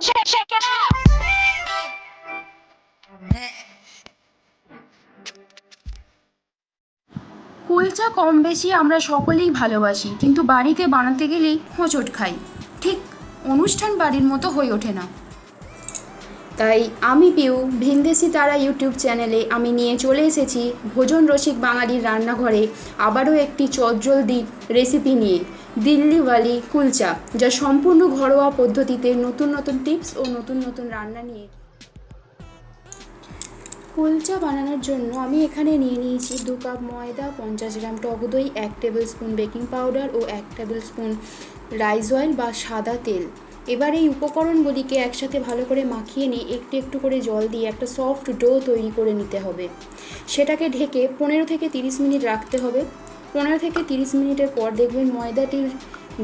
It kulcha কম বেশি আমরা সকলেই ভালোবাসি, কিন্তু বাড়িতে বানাতে গেলেই হোঁচট খাই। ঠিক অনুষ্ঠান বাড়ির মতো হয়ে ওঠে না। তাই আমি পিউ, ভিনদেশি তারা ইউটিউব চ্যানেলে আমি নিয়ে চলে এসেছি ভোজন রসিক বাঙালির রান্নাঘরে আবারও একটি চজ্জল দ্বীপ রেসিপি নিয়ে। দিল্লিওয়ালি কুলচা, যা সম্পূর্ণ ঘরোয়া পদ্ধতিতে নতুন নতুন টিপস ও নতুন নতুন রান্না নিয়ে। কুলচা বানানোর জন্য আমি এখানে নিয়ে নিয়েছি দু কাপ ময়দা, পঞ্চাশ গ্রাম টক দই, এক টেবিল স্পুন বেকিং পাউডার ও এক টেবিল স্পুন রাইস অয়েল বা সাদা তেল। এবার এই উপকরণগুলিকে একসাথে ভালো করে মাখিয়ে নিয়ে একটু একটু করে জল দিয়ে একটা সফট ডো তৈরি করে নিতে হবে। সেটাকে ঢেকে পনেরো থেকে তিরিশ মিনিট রাখতে হবে। পনেরো থেকে তিরিশ মিনিটের পর দেখবেন ময়দাটির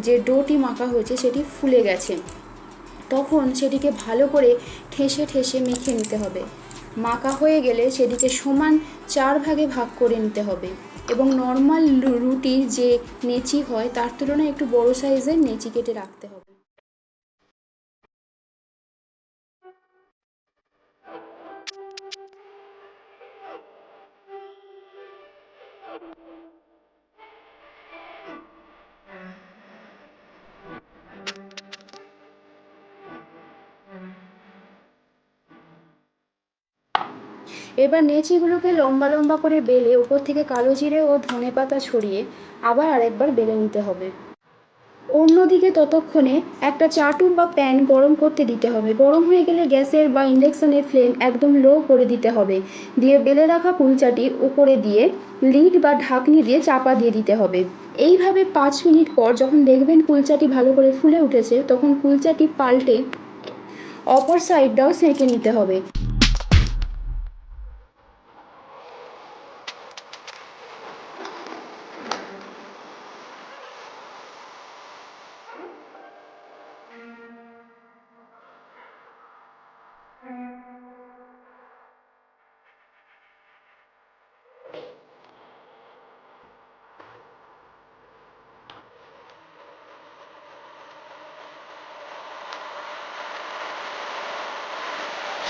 যে ডোটি মাখা হয়েছে সেটি ফুলে গেছে। তখন সেটিকে ভালো করে ঠেসে ঠেসে মেখে নিতে হবে। মাখা হয়ে গেলে সেটিকে সমান চার ভাগে ভাগ করে নিতে হবে এবং নর্মাল রুটি যে নেচি হয় তার তুলনায় একটু বড় সাইজের নেচি কেটে রাখতে হবে। এবার নেচিগুলোকে লম্বা লম্বা করে বেলে উপর থেকে কালো জিরে ও ধনে পাতা ছড়িয়ে আবার আরেকবার বেলে নিতে হবে। অন্যদিকে ততক্ষণে একটা চাটু বা প্যান গরম করতে দিতে হবে। গরম হয়ে গেলে গ্যাসের বা ইন্ডাকশানের ফ্লেম একদম লো করে দিতে হবে। দিয়ে বেলে রাখা কুলচাটি উপরে দিয়ে লিড বা ঢাকনি দিয়ে চাপা দিয়ে দিতে হবে। এইভাবে পাঁচ মিনিট পর যখন দেখবেন কুলচাটি ভালো করে ফুলে উঠেছে, তখন কুলচাটি পাল্টে অপর সাইডটাও সেঁকে নিতে হবে।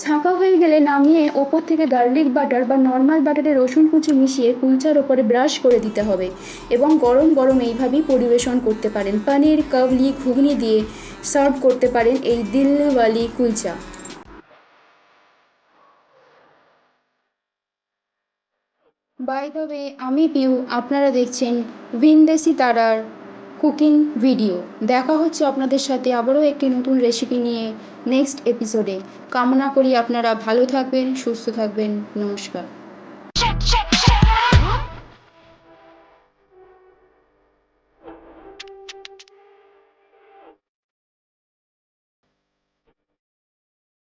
ছাঁকা হয়ে গেলে নামিয়ে ওপর থেকে গার্লিক বাটার বা নর্মাল বাটারে রসুন কুচি মিশিয়ে কুলচার ওপরে ব্রাশ করে দিতে হবে এবং গরম গরম এইভাবেই পরিবেশন করতে পারেন। পনির কাবলি ঘুগনি দিয়ে সার্ভ করতে পারেন এই দিল্লিওয়ালি কুলচা। বাই দ্য ওয়ে আমি পিউ, আপনারা দেখছেন ভিনদেশি তারার কুকিং ভিডিও। দেখা হচ্ছে আপনাদের সাথে আবারও একটি নতুন রেসিপি নিয়ে নেক্সট এপিসোডে কামনা করি আপনারা ভালো থাকবেন, সুস্থ থাকবেন। নমস্কার।